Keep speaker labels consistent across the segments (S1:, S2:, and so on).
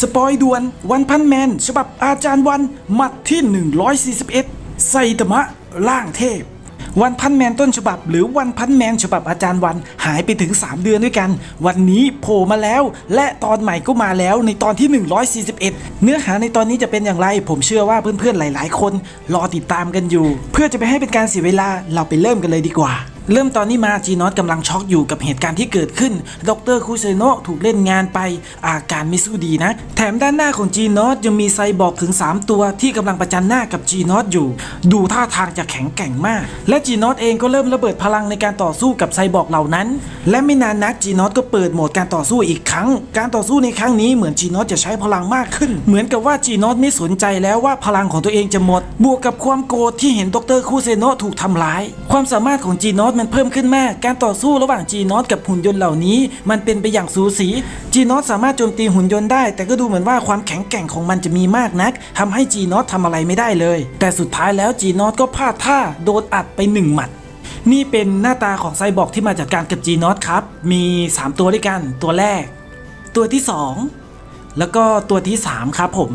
S1: สปอยด่วนวันพันแมน ฉบับอาจารย์วันหมัดที่ 141 ไซตมะล่างเทพ วันพันแมนต้นฉบับ หรือวันพันแมนฉบับอาจารย์วันหายไปถึง 3 เดือนด้วยกัน วันนี้โผล่มาแล้ว และตอนใหม่ก็มาแล้วในตอนที่ 141 เนื้อหาในตอนนี้จะเป็นอย่างไร ผมเชื่อว่าเพื่อนๆหลาย ๆ คน รอติดตามกันอยู่ เพื่อจะไปให้เป็นการเสียเวลาเราไปเริ่มกันเลยดีกว่า เริ่มตอนนี้มาจีนอตกำลังช็อกอยู่กับเหตุการณ์ที่เกิดขึ้น ดรคูเซโนะถูกเล่นงานไป อาการไม่สู้ดีนะ แถมด้านหน้าของจีนอตยังมีไซบอร์กถึง 3 ตัวที่กำลังประจันหน้ากับจีนอตอยู่ ดูท่าทางจะแข็งแกร่งมาก และจีนอตเองก็เริ่มระเบิดพลังในการต่อสู้กับไซบอร์กเหล่านั้น และไม่นานนักจีนอตก็เปิดโหมดการต่อสู้อีกครั้ง การต่อสู้ในครั้งนี้เหมือนจีนอตจะใช้พลังมากขึ้น เหมือนกับว่าจีนอตไม่สนใจแล้วว่าพลังของตัวเองจะหมด บวกกับความโกรธที่เห็นดรคูเซโนะถูกทำร้าย ความสามารถของจีนอตมันเพิ่มขึ้นมาก การต่อสู้ระหว่างจีนอตกับหุ่นยนต์เหล่านี้ มันเป็นไปอย่างสูสีจีนอตสามารถโจมตีหุ่นยนต์ได้ แต่ก็ดูเหมือนว่าความแข็งแกร่งของมันจะมีมากนักทำให้จีนอตทำอะไรไม่ได้เลย แต่สุดท้ายแล้วจีนอตก็พลาดท่าโดนอัดไปหนึ่งหมัดนี่เป็นหน้าตาของไซบอร์กที่มาจัดการกับจีนอตครับ มี 3 ตัวด้วยกัน ตัวแรก ตัวที่ 2 แล้วก็ตัวที่ 3 ครับผม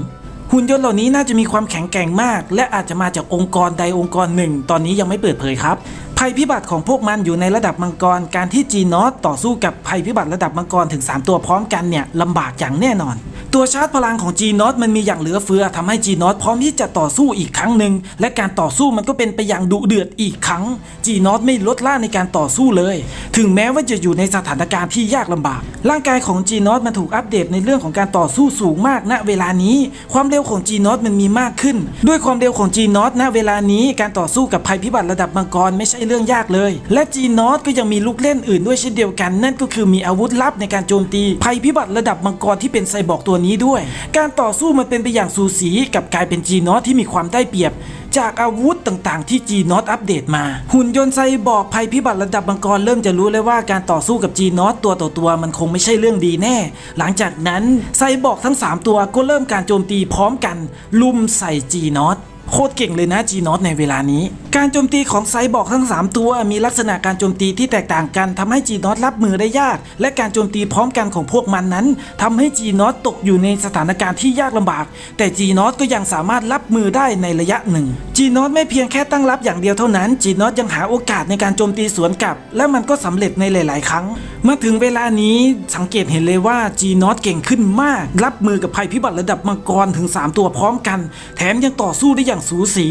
S1: หุ่นยนต์เหล่านี้น่าจะมีความแข็งแกร่งมาก และอาจจะมาจากองค์กรใดองค์กรหนึ่ง ตอนนี้ยังไม่เปิดเผยครับ ภัยพิบัติของพวกมันอยู่ในระดับมังกร การที่จีนอตต่อสู้กับภัยพิบัติระดับมังกรถึง 3 ตัวพร้อมกันเนี่ยลำบากอย่างแน่นอน ตัวชาร์จพลังของ g n o t มันมีอย่างเหลือเฟือทำให้ g n o t พร้อมที่จะต่อสู้อีกครั้งหนึ่งและการต่อสู้มันก็เป็นไปอย่างดุเดือดอีกครั้ง g n o t ไม่ลดละในการต่อสู้เลย ถึงแม้ว่าจะอยู่ในสถานการณ์ที่ยากลำบาก ร่างกายของ g n o t มันถูกอัปเดตในเรื่องของการต่อสู้สูงมากณเวลานี้ ความเร็วของ g n o t มันมีมากขึ้น ด้วยความเร็วของ g n o t ณเวลานี้การต่อสู้กับภัยพิบัติระดับมังกรไม่ใช่เรื่องยากเลย และ g n o t ก็ยังมีลูกเล่นอื่นด้วยเช่นเดียวกัน นั่นก็คือมีอาวุธลับในการโจมตีภัยพิบัติระดับมังกรที่เป็นไซบอร์กตัวนี้ด้วย การต่อสู้มันเป็นไปอย่างสูสีกับกลายเป็นจีนอตที่มีความได้เปรียบ จากอาวุธต่างๆ ที่จีนอตอัปเดตมา หุ่นยนต์ไซบอร์กภัยพิบัติระดับมังกรเริ่มจะรู้เลยว่าการต่อสู้กับจีนอตัวต่อตัวมันคงไม่ใช่เรื่องดีแน่ หลังจากนั้นไซบอร์กทั้ง 3 ตัวก็เริ่มการโจมตีพร้อมกัน ลุมใส่จีนอต โคตรเก่งเลยนะ g n o t ในเวลานี้ การโจมตีของไซบอร์กทั้ง 3 ตัว มีลักษณะการโจมตีที่แตกต่างกันทำให้ g n o t รับมือได้ยาก และการโจมตีพร้อมกันของพวกมันนั้นทำให้ g n o t ตตกอยู่ในสถานการณ์ที่ยากลำบาก แต่ g n o t ก็ยังสามารถรับมือได้ในระยะหนึ่ง g n o t ไม่เพียงแค่ตั้งรับอย่างเดียวเท่านั้น g n o t ยังหาโอกาสในการโจมตีสวนกลับ และมันก็สำเร็จในหลาย ๆ ครั้งเมื่อถึงเวลานี้สังเกตเห็นเลยว่า g n o t เก่งขึ้นมาก รับมือกับภัยพิบัติระดับมังกรถึง 3 ตัวพร้อมกัน แถมยังต่อสู้ได้อย่างสูสี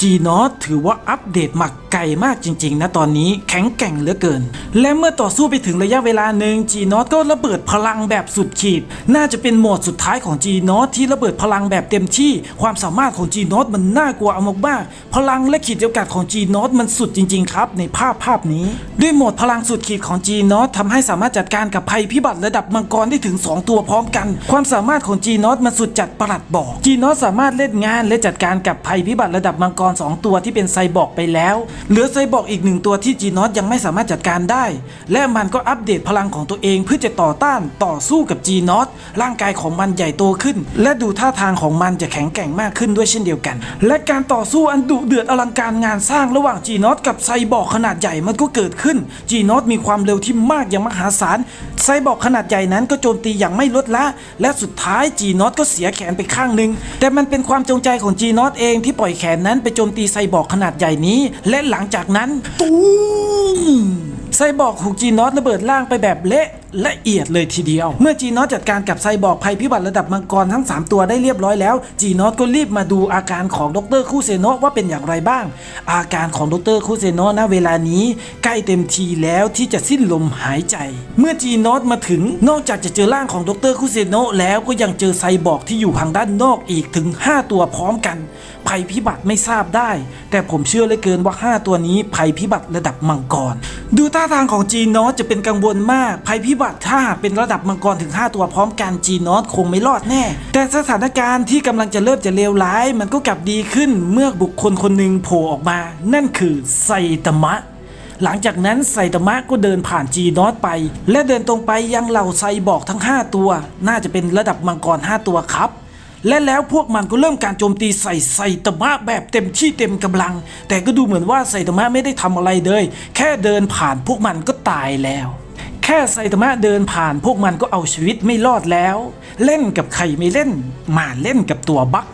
S1: g n o t ถือว่าอัปเดตมาไกลมากจริงๆนะตอนนี้แข็งแกร่งเหลือเกิน และเมื่อต่อสู้ไปถึงระยะเวลาหนึ่ง g n o t ก็ระเบิดพลังแบบสุดขีด น่าจะเป็นโหมดสุดท้ายของ g n o t ที่ระเบิดพลังแบบเต็มที่ ความสามารถของ g n o t มันน่ากลัวเอามากๆพลังและขีดจำกัดของ g n o t มันสุดจริงๆครับในภาพภาพนี้ ด้วยโหมดพลังสุดขีดของ g n o t ทำให้สามารถจัดการกับภัยพิบัติระดับมังกรได้ถึง 2 ตัวพร้อมกัน ความสามารถของ g n o t มันสุดจัดประหลัดบอก g n o t สามารถเล่นงานและจัดการกับภัยพิบัติระดับมังกร2 ตัวที่เป็นไซบอร์กไปแล้ว เหลือไซบอร์กอีกหนึ่งตัวที่ g n o t ยังไม่สามารถจัดการได้ และมันก็อัปเดตพลังของตัวเองเพื่อจะต่อต้านต่อสู้กับ g n o t ร่างกายของมันใหญ่โตขึ้น และดูท่าทางของมันจะแข็งแกร่งมากขึ้นด้วยเช่นเดียวกัน และการต่อสู้อันดุเดือดอลังการงานสร้างระหว่าง g n o t กับไซบอร์กขนาดใหญ่มันก็เกิดขึ้น g n o t มีความเร็วที่มากอย่างมหาศาลไซบอร์กขนาดใหญ่นั้นก็โจมตีอย่างไม่ลดละ และสุดท้าย g n o t ก็เสียแขนไปข้างหนึ่งแต่มันเป็นความจงใจของ g n o t เองที่ปล่อยแขนนั้นไปโจมตีไซบอร์กขนาดใหญ่นี้ และหลังจากนั้น ตูมไซบอร์กถูก g n o t ระเบิดล่างไปแบบเละ ละเอียดเลยทีเดียว เมื่อ g n o t จัดการกับไซบอร์กภัยพิบัติระดับมังกรทั้ง 3 ตัวได้เรียบร้อยแล้ว g n o t ก็รีบมาดูอาการของดรคูเซโนะว่าเป็นอย่างไรบ้าง อาการของดรคูเซโนะณเวลานี้ ใกล้เต็มทีแล้วที่จะสิ้นลมหายใจ เมื่อ g n o t มาถึงนอกจากจะเจอร่างของดรคูเซโนะแล้วก็ยังเจอไซบอร์กที่อยู่ทางด้านนอกอีกถึง 5 ตัวพร้อมกัน ภัยพิบัติไม่ทราบได้ แต่ผมเชื่อเลือเกินว่า 5 ตัวนี้ภัยพิบัติระดับมังกร ดูท่าทางของจีนอสจะเป็นกังวลมากภัยพิบัติถ้าหาเป็นระดับมังกรถึง 5 ตัวพร้อมกันจีนอสคงไม่รอดแน่ แต่สถานการณ์ที่กำลังจะเริ่มจะเลวร้าย มันก็กลับดีขึ้นเมื่อบุคคลคนหนึ่งโผล่ออกมา นั่นคือไซตามะหลังจากนั้นไซตามะก็เดินผ่านจีนอสไป และเดินตรงไปยังเหล่าไซบอกทั้ง 5 ตัว น่าจะเป็นระดับมังกร 5 ตัวครับ และแล้วพวกมันก็เริ่มการโจมตีใส่ไซตามะแบบเต็มที่เต็มกำลัง แต่ก็ดูเหมือนว่าไซตามะไม่ได้ทำอะไรเลย แค่เดินผ่านพวกมันก็ตายแล้ว แค่ไซตามะเดินผ่านพวกมันก็เอาชีวิตไม่รอดแล้ว เล่นกับใครไม่เล่น มาเล่นกับตัวบัก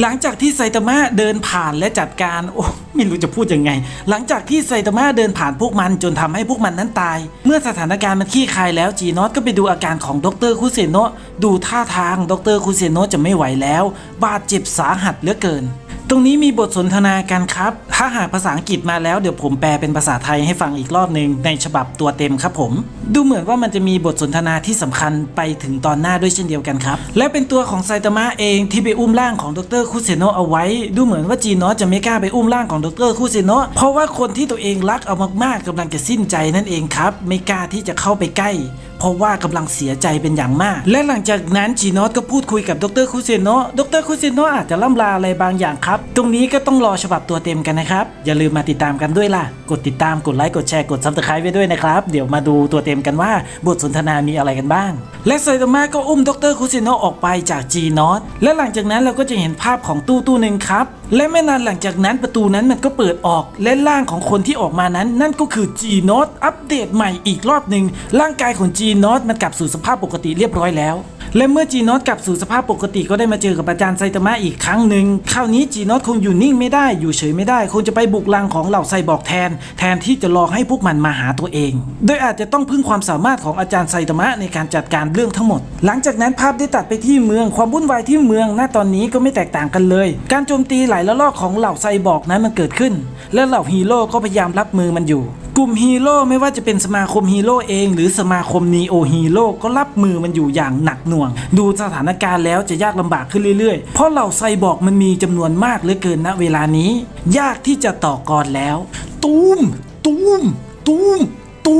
S1: หลังจากที่ไซตามะเดินผ่านและจัดการโอ้ไม่รู้จะพูดยังไง หลังจากที่ไซตามะเดินผ่านพวกมันจนทำให้พวกมันนั้นตาย เมื่อสถานการณ์มันขี้คายแล้วจีนอตก็ไปดูอาการของดรคุเซโนะดูท่าทางดรคุเซโนะจะไม่ไหวแล้ว บาดเจ็บสาหัสเหลือเกิน ตรงนี้มีบทสนทนากันครับ ถ้าหากภาษาอังกฤษมาแล้วเดี๋ยวผมแปลเป็นภาษาไทยให้ฟังอีกรอบหนึ่งในฉบับตัวเต็มครับผม ดูเหมือนว่ามันจะมีบทสนทนาที่สำคัญไปถึงตอนหน้าด้วยเช่นเดียวกันครับ และเป็นตัวของไซตามะเองที่ไปอุ้มร่างของดรคุเซโนะเอาไว้ ดูเหมือนว่าจีนอจะไม่กล้าไปอุ้มร่างของดรคุเซโนะเพราะว่าคนที่ตัวเองรักเอามากๆกำลังจะสิ้นใจนั่นเองครับ ไม่กล้าที่จะเข้าไปใกล้ เพราะว่ากำลังเสียใจเป็นอย่างมาก และหลังจากนั้นจีนอสก็พูดคุยกับดรคุเซโนะดรคุเซโนะอาจจะล่ำลาอะไรบางอย่างครับ ตรงนี้ก็ต้องรอฉบับตัวเต็มกันนะครับ อย่าลืมมาติดตามกันด้วยล่ะ กดติดตามกดไลค์กดแชร์กดซับสไครต์ไว้ด้วยนะครับ เดี๋ยวมาดูตัวเต็มกันว่าบทสนทนามีอะไรกันบ้าง และไซตามะก็อุ้มดรคุเซโนะออกไปจากจีนอสและหลังจากนั้นเราก็จะเห็นภาพของตู้ตู้หนึ่งครับ และไม่นานหลังจากนั้นประตูนั้นมันก็เปิดออก และร่างของคนที่ออกมานั้น นั่นก็คือจีโนตอัปเดตใหม่อีกรอบหนึ่งร่างกายของจีโนตมันกลับสู่สภาพปกติเรียบร้อยแล้ว และเมื่อ G n o t กลับสู่สภาพปกติก็ได้มาเจอกับอาจารย์ไซตามะอีกครั้งหนึ่งคราวนี้ G n o t คงอยู่นิ่งไม่ได้อยู่เฉยไม่ได้ คงจะไปบุกรังของเหล่าไซบอร์กแทน แทนที่จะรอให้พวกมันมาหาตัวเอง โดยอาจจะต้องพึ่งความสามารถของอาจารย์ไซตามะในการจัดการเรื่องทั้งหมด หลังจากนั้นภาพได้ตัดไปที่เมืองความวุ่นวายที่เมืองณตอนนี้ก็ไม่แตกต่างกันเลย การโจมตีหลายระลอกของเหล่าไซบอร์กนั้นมันเกิดขึ้น และเหล่าฮีโร่ก็พยายามรับมือมันอยู่กลุ่มฮีโร่ไม่ว่าจะเป็นสมาคมฮีโร่เอง หรือสมาคมนีโอฮีโร่ก็รับมือมันอยู่อย่างหนักหน่วงดูสถานการณ์แล้วจะยากลำบากขึ้นเรื่อยๆ เพราะเหล่าไซบอร์กมันมีจำนวนมากเหลือเกินณเวลานี้ ยากที่จะต่อกรแล้ว ตูม ตูม ตูม ตู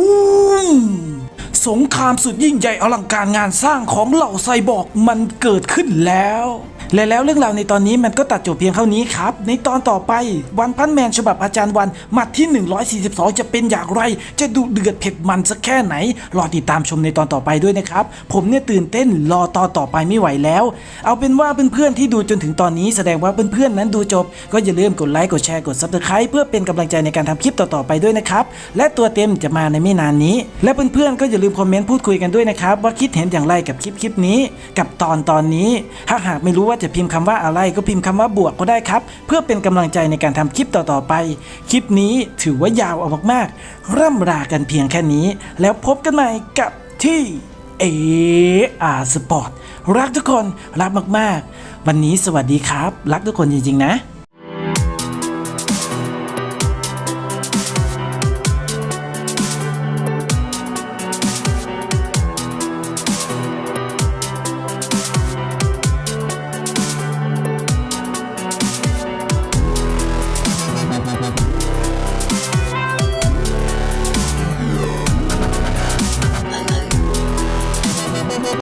S1: มสงครามสุดยิ่งใหญ่อลังการงานสร้างของเหล่าไซบอร์กมันเกิดขึ้นแล้ว และแล้วเรื่องราวในตอนนี้มันก็ตัดจบเพียงเท่านี้ครับ ในตอนต่อไปวันพันแมนฉบับอาจารย์วันหมัดที่ 142 จะเป็นอย่างไร จะดุเดือดเผ็ดมันสักแค่ไหน รอติดตามชมในตอนต่อไปด้วยนะครับ ผมเนี่ยตื่นเต้นรอตอนต่อไปไม่ไหวแล้ว เอาเป็นว่าเพื่อนๆที่ดูจนถึงตอนนี้แสดงว่าเพื่อนๆนั้นดูจบ ก็อย่าลืมกดไลค์กดแชร์กด subscribe เพื่อเป็นกำลังใจในการทำคลิปต่อๆไปด้วยนะครับและตัวเต็มจะมาในไม่นานนี้ และเพื่อนๆก็อย่าลืมคอมเมนต์พูดคุยกันด้วยนะครับว่าคิดเห็นอย่างไรกับคลิปคลิปนี้ กับตอนตอนนี้ถ้าหากไม่รู้ว่าจะพิมพ์คำว่าอะไรก็พิมพ์คำว่าบวกก็ได้ครับ เพื่อเป็นกำลังใจในการทำคลิปต่อๆไป คลิปนี้ถือว่ายาวเอามากๆร่ำรากันเพียงแค่นี้ แล้วพบกันใหม่กับที่เออาสปอร์ตรักทุกคนรักมากๆ วันนี้สวัสดีครับ รักทุกคนจริงๆนะ